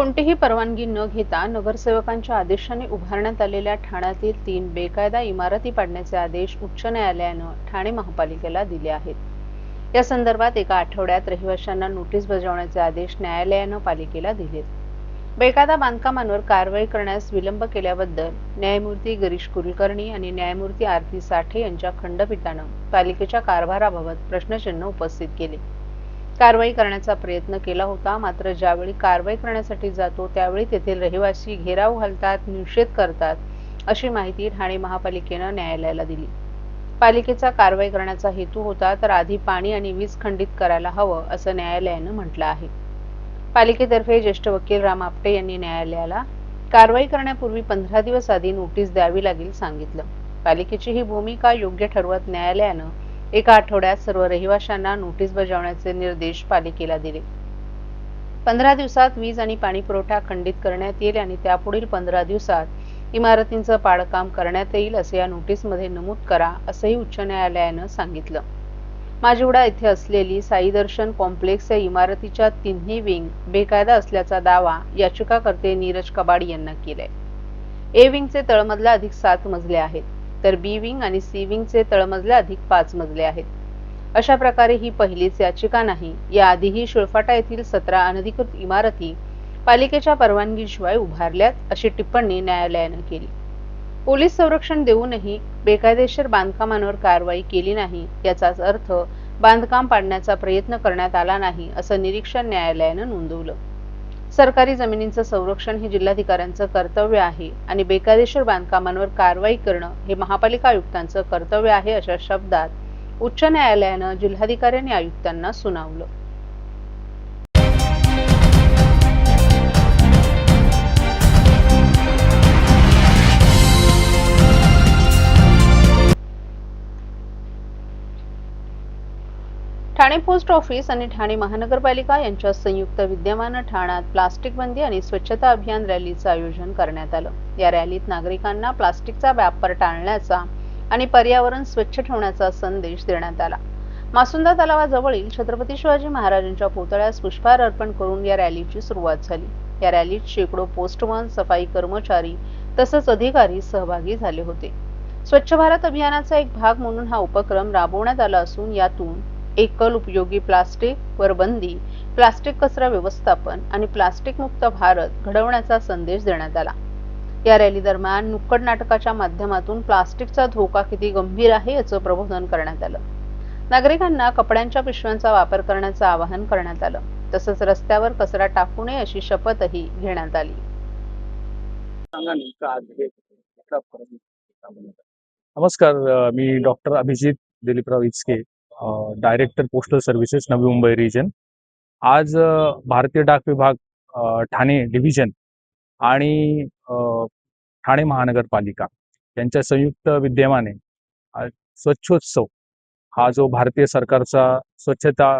कोणतीही परवानगी न घेता नगरसेवकांच्या आदेशाने उभारण्यात आलेल्या ठाण्यातील तीन बेकायदा इमारती पाडण्याचे आदेश उच्च न्यायालयानं ठाणे महापालिकेला दिले आहेत. या संदर्भात एका आठवड्यात रहिवाशांना नोटीस बजावण्याचे आदेश न्यायालयानं पालिकेला दिलेत. बेकायदा बांधकामांवर कारवाई करण्यास विलंब केल्याबद्दल न्यायमूर्ती गिरीश कुलकर्णी आणि न्यायमूर्ती आरती साठे यांच्या खंडपीठानं पालिकेच्या कारभाराबाबत प्रश्नचिन्ह उपस्थित केले. कारवाई करण्याचा प्रयत्न केला होता. मात्र ज्यावेळी कारवाई करण्यासाठी जातो त्यावेळी तेथील रहिवासी घेराव घालतात निषेध करतात अशी माहिती ठाणे महापालिकेनं न्यायालयाला दिली. पालिकेचा कारवाई करण्याचा हेतू होता तर आधी पाणी आणि वीज खंडित करायला हवं असं न्यायालयानं म्हटलं आहे. पालिकेतर्फे ज्येष्ठ वकील राम आपटे यांनी न्यायालयाला कारवाई करण्यापूर्वी पंधरा दिवस आधी नोटीस द्यावी लागेल सांगितलं. पालिकेची ही भूमिका योग्य ठरवत न्यायालयानं एका आठवड्यात सर्व रहिवाशांना नोटीस बजावण्याचे निर्देश पालिकेला दिले. पंधरा दिवसात वीज आणि पाणी पुरवठा खंडित करण्यात येईल आणि त्यापुढील पंधरा दिवसात इमारतींचं पाडकाम करण्यात येईल असे या नोटीसमध्ये नमूद करा असंही उच्च न्यायालयानं सांगितलं. माजिवडा येथे असलेली साई दर्शन कॉम्प्लेक्स या इमारतीच्या तिन्ही विंग बेकायदा असल्याचा दावा याचिकाकर्ते नीरज कबाड यांना केलाय. ए विंगचे तळमधला अधिक सात मजले आहेत. तर बी विंग आणि सी विंगचे तळमजले अधिक पाच मजले आहेत. अशा प्रकारे ही पहिलीच याचिका नाही. याआधीही शिळफाटा येथील सतरा अनधिकृत इमारती पालिकेच्या परवानगीशिवाय उभारल्यात अशी टिप्पणी न्यायालयानं केली. पोलीस संरक्षण देऊनही बेकायदेशीर बांधकामांवर कारवाई केली नाही याचाच अर्थ बांधकाम पाडण्याचा प्रयत्न करण्यात आला नाही असं निरीक्षण न्यायालयानं नोंदवलं. सरकारी जमिनींचं संरक्षण हे जिल्हाधिकाऱ्यांचं कर्तव्य आहे आणि बेकायदेशीर बांधकामांवर कारवाई करणं हे महापालिका आयुक्तांचं कर्तव्य आहे अशा शब्दात उच्च न्यायालयानं जिल्हाधिकारी आणि आयुक्तांना सुनावलं. ठाणे पोस्ट ऑफिस आणि ठाणे महानगरपालिका यांच्या संयुक्त विद्यमानं ठाण्यात प्लास्टिक बंदी आणि स्वच्छता अभियान रॅलीचं आयोजन करण्यात आलं. या रॅलीत नागरिकांना प्लास्टिकचा व्यापार टाळण्याचा आणि पर्यावरण स्वच्छ ठेवण्याचा संदेश देण्यात आला. मासुंदा तलावाजवळील छत्रपती शिवाजी महाराजांच्या पुतळ्यास पुष्पहार अर्पण करून या रॅलीची सुरुवात झाली. या रॅलीत शेकडो पोस्टमन सफाई कर्मचारी तसंच अधिकारी सहभागी झाले होते. स्वच्छ भारत अभियानाचा एक भाग म्हणून हा उपक्रम राबवण्यात आला असून यातून एकल उपयोगी प्लास्टिक वर बंदी प्लास्टिक कचरा व्यवस्थापन आणि प्लास्टिक मुक्त भारत घडवण्याचा संदेश देण्यात आला. या रॅली दरम्यान नुक्कड नाटकाच्या माध्यमातून प्लास्टिकचा धोका किती गंभीर आहे याचं प्रबोधन करण्यात आलं. नागरिकांना कपड्यांच्या पिशव्यांचा वापर करण्याचं आवाहन करण्यात आलं. तसंच रस्त्यावर कचरा टाकू नये अशी शपथही घेण्यात आली? नमस्कार मी doctor Abhijit Diliprao Ichke. Director postal services Navi Mumbai region आज भारतीय डाक विभाग ठाणे डिव्हिजन आणि ठाणे महानगरपालिका यांच्या संयुक्त विद्यमाने स्वच्छोत्सव हा जो भारतीय सरकारचा स्वच्छता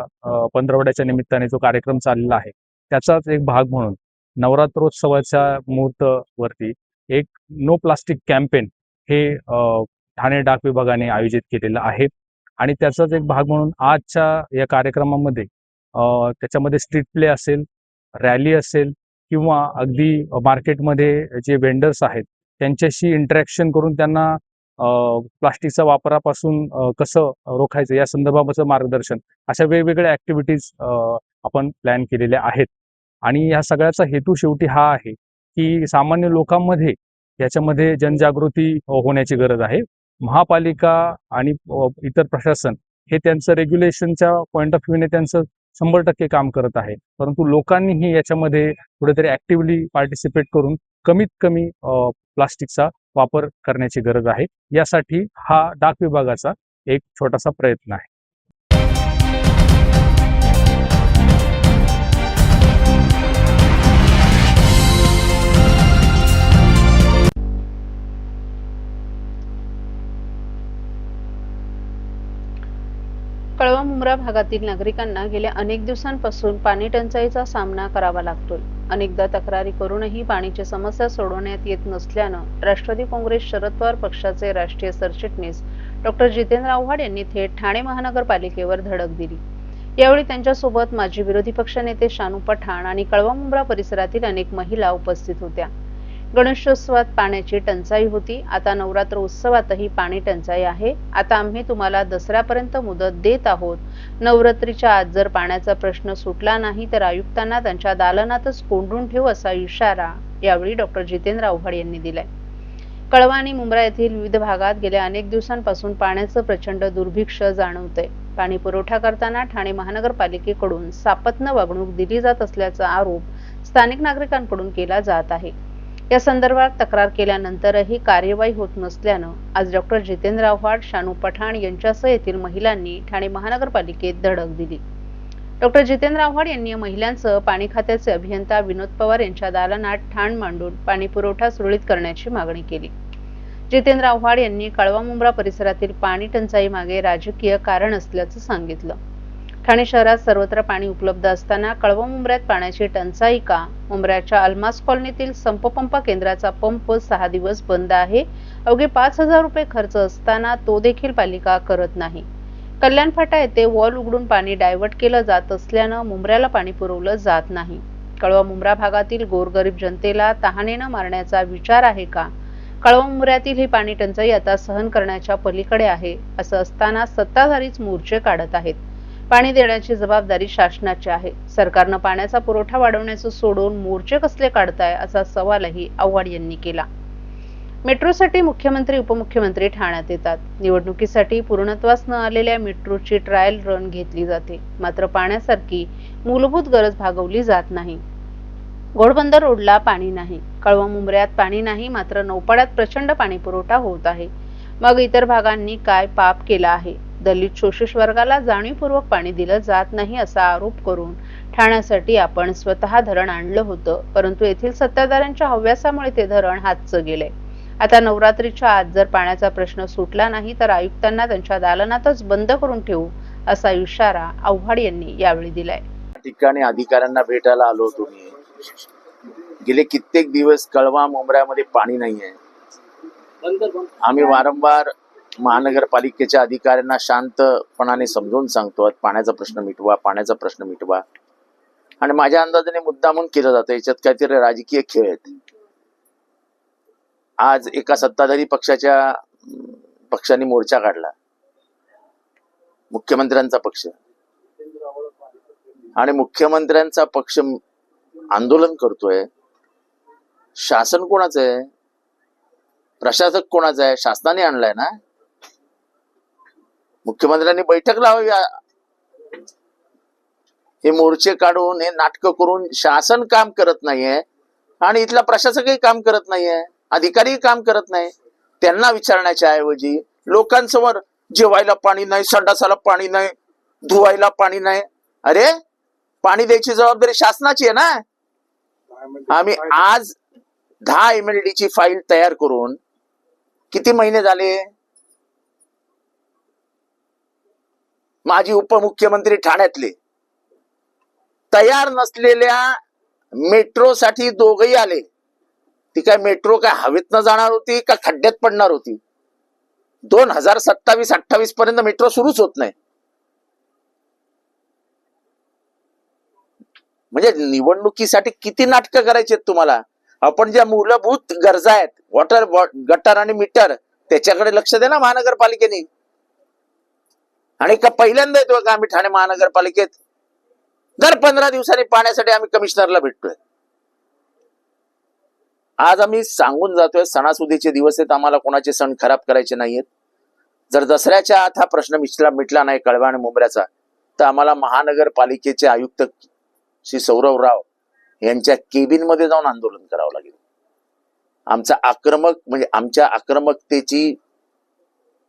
पंधरवड्याच्या निमित्ताने जो कार्यक्रम चाललेला आहे त्याचाच एक भाग म्हणून नवरात्रोत्सवाच्या मुहूर्तवरती एक नो प्लास्टिक कॅम्पेन हे ठाणे डाक विभागाने आयोजित केलेलं आहे. आणि त्याचाच एक भाग म्हणून आजच्या या कार्यक्रमामध्ये त्याच्यामध्ये स्ट्रीट प्ले असेल रॅली असेल किंवा अगदी मार्केटमध्ये जे वेंडर्स आहेत त्यांच्याशी इंटरॅक्शन करून त्यांना प्लास्टिकचा प्लास्टिकच्या वापरापासून कसं रोखायचं या संदर्भाचं मार्गदर्शन अशा वेगवेगळ्या ॲक्टिव्हिटीज आपण प्लॅन केलेल्या आहेत. आणि या सगळ्याचा हेतू शेवटी हा आहे की सामान्य लोकांमध्ये याच्यामध्ये जनजागृती होण्याची गरज आहे. महापालिका आणि इतर प्रशासन हे त्यांचं रेग्युलेशनच्या पॉईंट ऑफ व्ह्यूने त्यांचं शंभर टक्के काम करत आहे. परंतु लोकांनीही याच्यामध्ये कुठेतरी ऍक्टिव्हली पार्टिसिपेट करून कमीत कमी अ, प्लास्टिकचा वापर करण्याची गरज आहे. यासाठी हा डाक विभागाचा एक छोटासा प्रयत्न आहे. कळवा मुंब्रा भागातील नागरिकांना गेल्या अनेक दिवसांपासून पाणी टंचाईचा सामना करावा लागतोय. अनेकदा तक्रारी करूनही पाण्याची समस्या सोडवण्यात येत नसल्यानं राष्ट्रवादी काँग्रेस शरद पवार पक्षाचे राष्ट्रीय सरचिटणीस डॉक्टर जितेंद्र आव्हाड यांनी थेट ठाणे महानगरपालिकेवर धडक दिली. यावेळी त्यांच्यासोबत माजी विरोधी पक्षनेते शानू पठाण आणि कळवा मुंब्रा परिसरातील अनेक महिला उपस्थित होत्या. गणेशोत्सवात पाण्याची टंचाई होती. आता नवरात्र उत्सवातही पाणी टंचाई आहे. आता आम्ही तुम्हाला दसऱ्यापर्यंत मुदत देत आहोत. नवरात्रीच्या आत जर पाण्याचा प्रश्न सुटला नाही तर आयुक्तांना त्यांच्या दालनातच कोंडून ठेवू असा इशारा यावेळी डॉक्टर जितेंद्र आव्हाड यांनी दिलाय. कळवा आणि मुंब्रा येथील विविध भागात गेल्या अनेक दिवसांपासून पाण्याचं प्रचंड दुर्भिक्ष जाणवतंय. पाणी पुरवठा करताना ठाणे महानगरपालिकेकडून सापत्न वागणूक दिली जात असल्याचा आरोप स्थानिक नागरिकांकडून केला जात आहे. या संदर्भात तक्रार केल्यानंतरही कार्यवाही होत नसल्यानं आज डॉक्टर जितेंद्र आव्हाड शानू पठाण यांच्यासह येथील महिलांनी ठाणे महानगरपालिकेत धडक दिली. डॉक्टर जितेंद्र आव्हाड यांनी महिलांसह पाणी खात्याचे अभियंता विनोद पवार यांच्या दालनात ठाण मांडून पाणी पुरवठा सुरळीत करण्याची मागणी केली. जितेंद्र आव्हाड यांनी कळवा मुंब्रा परिसरातील पाणी टंचाई मागे राजकीय कारण असल्याचं सांगितलं. ठाणे शहरात सर्वत्र पाणी उपलब्ध असताना कळवा मुंबऱ्यात पाण्याची टंचाई का मुंबऱ्याच्या अल्मास कॉलनीतील संपपंप केंद्राचा पंप सहा दिवस बंद आहे. अवघे पाच हजार रुपये खर्च असताना तो देखील पालिका करत नाही. कल्याण फाटा येथे वॉल उघडून पाणी डायव्हर्ट केलं जात असल्यानं मुंबऱ्याला पाणी पुरवलं जात नाही. कळवा मुंब्रा भागातील गोरगरीब जनतेला तहानेनं मारण्याचा विचार आहे का? कळवा मुंबऱ्यातील ही पाणी टंचाई आता सहन करण्याच्या पलीकडे आहे. असं असताना सत्ताधारीच मोर्चे काढत आहेत. पाणी देण्याची जबाबदारी शासनाची आहे. सरकारनं पाण्याचा पुरवठा वाढवण्याचं सोडून मोर्चे कसले काढताय असा सवालही आव्हाड यांनी केला. मेट्रोसाठी मुख्यमंत्री उपमुख्यमंत्री ठाण्यात येतात. निवडणुकीसाठी पूर्णत्वास न आलेल्या मेट्रोची ट्रायल रन घेतली जाते. मात्र पाण्यासारखी मूलभूत गरज भागवली जात नाही. घोडबंदर रोडला पाणी नाही. कळवा मुंबऱ्यात पाणी नाही मात्र नौपाड्यात प्रचंड पाणी पुरवठा होत आहे. मग इतर भागांनी काय पाप केला आहे? दलित शोषित वर्गाला जाणीवपूर्वक पाणी दिलं जात नाही असा आरोप करून ठाण्यासाठी आपण स्वतः धरण आणलं होतं. परंतु येथील सत्ताधाऱ्यांच्या हव्यासामुळे ते धरण हातचं गेलंय आता नवरात्रीच्या आत जर पाण्याचा प्रश्न सुटला नाही तर आयुक्तांना त्यांच्या दालनातच बंद करून ठेवू असा इशारा आव्हाड यांनी यावेळी दिलाय. ठिकाणी अधिकाऱ्यांना भेटायला आलो होतो मी. गेले कित्येक दिवस कळवा मुंबऱ्यामध्ये पाणी नाहीये. आम्ही वारंवार महानगरपालिकेच्या अधिकाऱ्यांना शांतपणाने समजून सांगतो. पाण्याचा प्रश्न मिटवा पाण्याचा प्रश्न मिटवा. आणि माझ्या अंदाजाने मुद्दामून केलं जातं. याच्यात काहीतरी राजकीय खेळ आहेत. आज एका सत्ताधारी पक्षाच्या पक्षाने मोर्चा काढला. मुख्यमंत्र्यांचा पक्ष. आणि मुख्यमंत्र्यांचा पक्ष आंदोलन करतोय. शासन कोणाचं आहे? प्रशासक कोणाचा आहे? शासनाने आणलाय ना? मुख्यमंत्र्यांनी बैठक लावावी. हे मोर्चे काढून हे नाटक करून शासन काम करत नाहीये आणि इथला प्रशासकही काम करत नाहीये अधिकारीही काम करत नाही. त्यांना विचारण्याच्या ऐवजी लोकांसमोर जेवायला पाणी नाही संडासाला पाणी नाही धुवायला पाणी नाही. अरे पाणी द्यायची जबाबदारी शासनाची आहे ना? आम्ही आज दहा एम एल डी ची फाईल तयार करून किती महिने झाले? माजी उपमुख्यमंत्री ठाण्यातले. तयार नसलेल्या मेट्रोसाठी दोघही आले. ती काय मेट्रो काय हवेतनं जाणार होती का खड्ड्यात पडणार होती? दोन हजार सत्तावीस अठ्ठावीस पर्यंत मेट्रो सुरूच होत नाही. म्हणजे निवडणुकीसाठी किती नाटकं करायची आहेत तुम्हाला? आपण ज्या मूलभूत गरजा आहेत वॉटर गटर आणि मीटर त्याच्याकडे लक्ष दे ना महानगरपालिकेने. आणि का पहिल्यांदा येतोय का आम्ही ठाणे महानगरपालिकेत? दर पंधरा दिवसांनी पाण्यासाठी आम्ही कमिशनरला भेटतोय. आज आम्ही सांगून जातोय सणासुदीचे दिवस आहेत आम्हाला कोणाचे सण खराब करायचे नाहीयेत. जर दसऱ्याच्या आत हा प्रश्न मिटला मिटला नाही कळवा आणि मुंबऱ्याचा तर आम्हाला महानगरपालिकेचे आयुक्त श्री सौरव राव यांच्या केबिनमध्ये जाऊन आंदोलन करावं लागेल. आमचा आक्रमक म्हणजे आमच्या आक्रमकतेची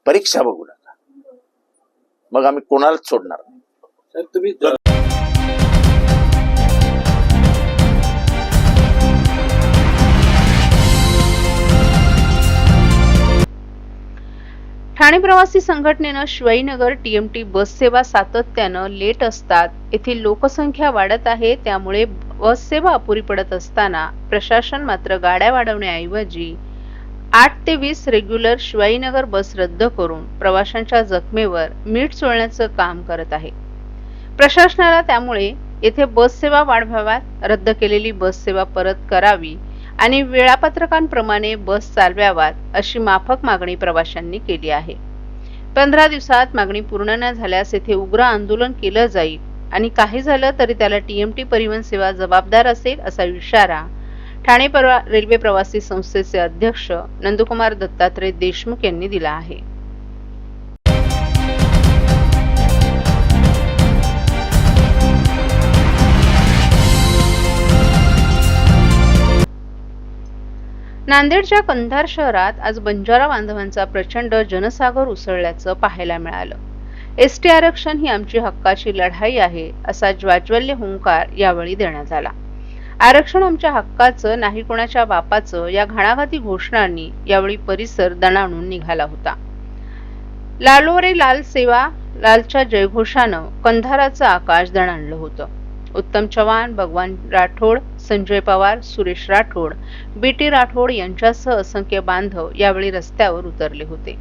परीक्षा बघू मग आम्ही कोणालाच सोडणार नाही. साहेब तुम्ही ठाणे प्रवासी संघटनेनं शिवाईनगर टीएमटी बस सेवा सातत्यानं लेट असतात. येथील लोकसंख्या वाढत आहे त्यामुळे बस सेवा अपुरी पडत असताना प्रशासन मात्र गाड्या वाढवण्याऐवजी आठ ते वीस रेग्युलर शिवाईनगर बस रद्द करून प्रवाशांच्या जखमेवर मीठ चोळण्याचं काम करत आहे. प्रशासनाला त्यामुळे येथे बससेवा वाढवाव्यात रद्द केलेली बस सेवा परत करावी आणि वेळापत्रकांप्रमाणे बस चालवाव्यात अशी माफक मागणी प्रवाशांनी केली आहे. पंधरा दिवसात मागणी पूर्ण न झाल्यास येथे उग्र आंदोलन केलं जाईल आणि काही झालं तरी त्याला टीएमटी परिवहन सेवा जबाबदार असेल असा इशारा ठाणे परवा रेल्वे प्रवासी संस्थेचे अध्यक्ष नंदकुमार दत्तात्रय देशमुख यांनी दिला आहे. नांदेडच्या कंधार शहरात आज बंजारा बांधवांचा प्रचंड जनसागर उसळल्याचं पाहायला मिळालं. एसटी आरक्षण ही आमची हक्काची लढाई आहे असा ज्वाज्वल्य हुंकार यावेळी देण्यात आला. आरक्षण आमच्या हक्काचं नाही कोणाच्या बापाचं या घणाघाती घोषणांनी यावेळी परिसर दणाणून निघाला होता. लालो रे लाल सेवा लालच्या जयघोषानं कंधाराचं आकाश दणाणलं होतं. उत्तम चव्हाण भगवान राठोड संजय पवार सुरेश राठोड बी टी राठोड यांच्यासह असंख्य बांधव यावेळी रस्त्यावर उतरले होते.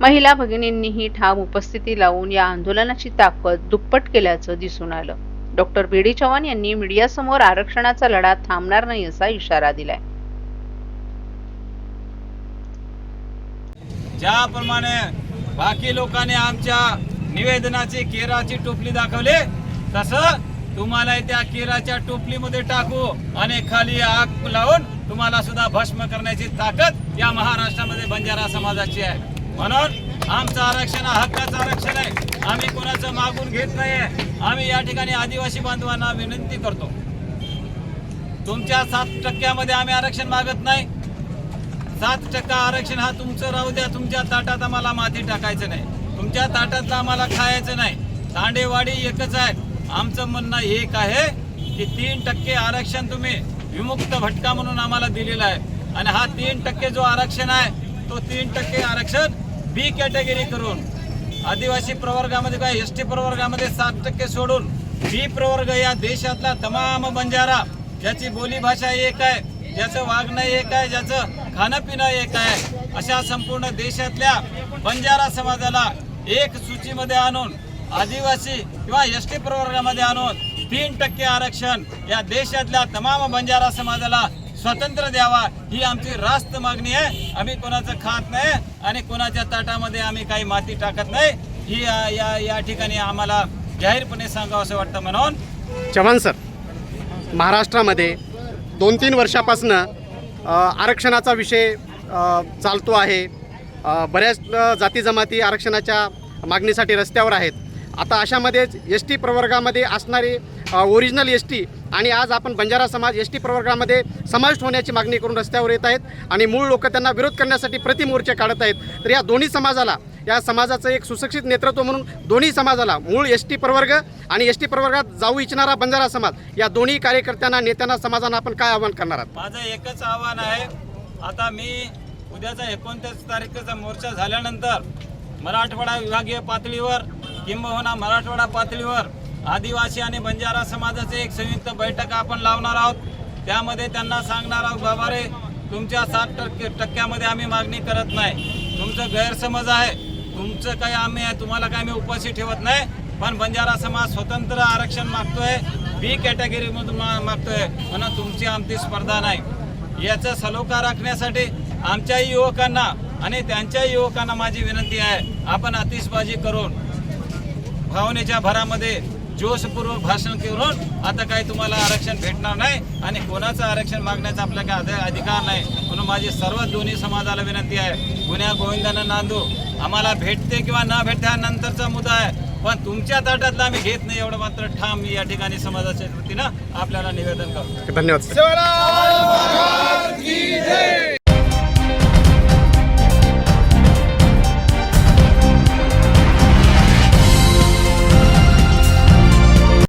महिला भगिनींनीही ठाम उपस्थिती लावून या आंदोलनाची ताकद दुप्पट केल्याचं दिसून आलं. डॉक्टर बी डी चव्हाण यांनी मीडियासमोर आरक्षणाचा लढा थांबणार नाही असा इशारा दिलाय. ज्याप्रमाणे बाकी लोकांनी आमच्या निवेदनाची केराची टोपली दाखवली तसं तुम्हाला त्या केराच्या टोपलीमध्ये टाकू आणि खाली आग लावून तुम्हाला सुद्धा भस्म करण्याची ताकद या महाराष्ट्रामध्ये बंजारा समाजाची आहे. म्हणून आमचं आरक्षण हा हक्काचं आरक्षण आहे. आम्ही कोणाचं मागून घेत नाही आम्ही या ठिकाणी आदिवासी बांधवांना विनंती करतो. तुमच्या सात टक्क्यामध्ये आम्ही आरक्षण मागत नाही. सात टक्का आरक्षण हा तुमचं राहू द्या. तुमच्या ताटात आम्हाला माती टाकायचं नाही. तुमच्या ताटातलं आम्हाला खायचं नाही. तांडेवाडी एकच आहे. आमचं म्हणणं एक आहे की तीन टक्के आरक्षण तुम्ही विमुक्त भटका म्हणून आम्हाला दिलेलं आहे. आणि हा तीन टक्के जो आरक्षण आहे तो तीन टक्के आरक्षण बी कॅटेगरी करून आदिवासी प्रवर्गामध्ये काय एस टी प्रवर्गामध्ये सात टक्के सोडून बी प्रवर्ग या देशातला तमाम बंजारा ज्याची बोलीभाषा एक आहे ज्याचं वागणं एक आहे ज्याचं खाणं पिणं एक आहे अशा संपूर्ण देशातल्या बंजारा समाजाला एक सूचीमध्ये आणून आदिवासी किंवा एस टी प्रवर्गामध्ये आणून तीन टक्के आरक्षण या देशातल्या तमाम बंजारा समाजाला स्वतंत्र द्यावा ही आमची रास्त मागणी आहे. आम्ही कोणाचं खात नाही आणि कोणाच्या ताटामध्ये आम्ही काही माती टाकत नाही. ही या या, या ठिकाणी आम्हाला जाहीरपणे सांगावं असं वाटतं म्हणून. चव्हाण सर महाराष्ट्रामध्ये दोन तीन वर्षापासनं आरक्षणाचा विषय चालतो आहे. बऱ्याच जाती जमाती आरक्षणाच्या मागणीसाठी रस्त्यावर आहेत. आता अशामध्येच एस टी प्रवर्गामध्ये असणारी ओरिजिनल एस टी आणि आज आपण बंजारा समाज एस टी प्रवर्गामध्ये समाविष्ट होण्याची मागणी करून रस्त्यावर येत आहेत आणि मूळ लोक त्यांना विरोध करण्यासाठी प्रतिमोर्चे काढत आहेत. तर या दोन्ही समाजाला या समाजाचं एक सुशिक्षित नेतृत्व म्हणून दोन्ही समाजाला मूळ एस टी प्रवर्ग आणि एस टी प्रवर्गात जाऊ इच्छिणारा बंजारा समाज या दोन्ही कार्यकर्त्यांना नेत्यांना समाजांना आपण काय आव्हान करणार आहात? माझं एकच आव्हान आहे. आता मी उद्याचा एकोणतीस तारखेचा मोर्चा झाल्यानंतर मराठवाडा विभागीय पातळीवर किंबहुना मराठवाडा पातळीवर आदिवासी आणि बंजारा समाजाचे एक संयुक्त बैठक आपण लावणार आहोत. त्यामध्ये त्यांना सांगणार आहोत बाबा रे तुमच्या सात टक्के टक्क्यामध्ये आम्ही मागणी करत नाही. तुमचं गैरसमज आहे. तुमचं काही आम्ही तुम्हाला काय आम्ही उपाशी ठेवत नाही. पण बंजारा समाज स्वतंत्र आरक्षण मागतोय बी कॅटेगरीमधून मा- मागतोय. म्हणून तुमची आमची स्पर्धा नाही. याचा सलोखा राखण्यासाठी आमच्याही युवकांना आणि त्यांच्याही युवकांना माझी विनंती आहे. आपण आतिषबाजी करून भावनेच्या भरामध्ये जोशपूर्वक भाषण करून आता काही तुम्हाला आरक्षण भेटणार नाही आणि कोणाचं आरक्षण मागण्याचा आपला काय अधि- अधिकार नाही म्हणून माझी सर्व दोन्ही समाजाला विनंती आहे. गुन्ह्या गोविंदानं नांदू. आम्हाला भेटते किंवा न भेटते हा नंतरचा मुद्दा आहे. पण तुमच्या ताटातला आम्ही घेत नाही एवढं मात्र ठाम मी या ठिकाणी समाजाच्या वतीनं आपल्याला निवेदन करतो. धन्यवाद.